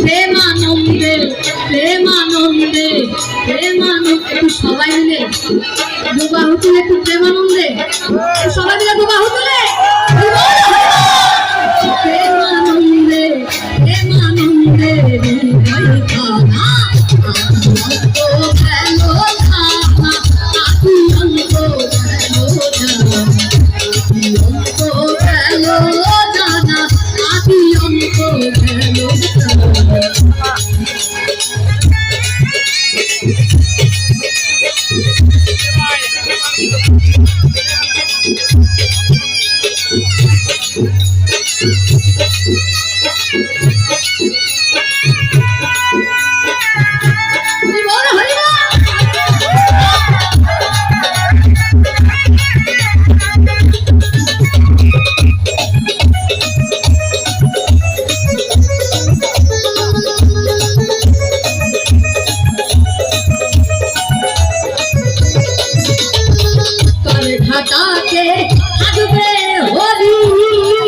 প্রেমানন্দে প্রেমানন্দে প্রেমানন্দে সবাই মিলে দুবার হচ্ছে একটু প্রেমানন্দ ঢাকাতে থাকবে হরি।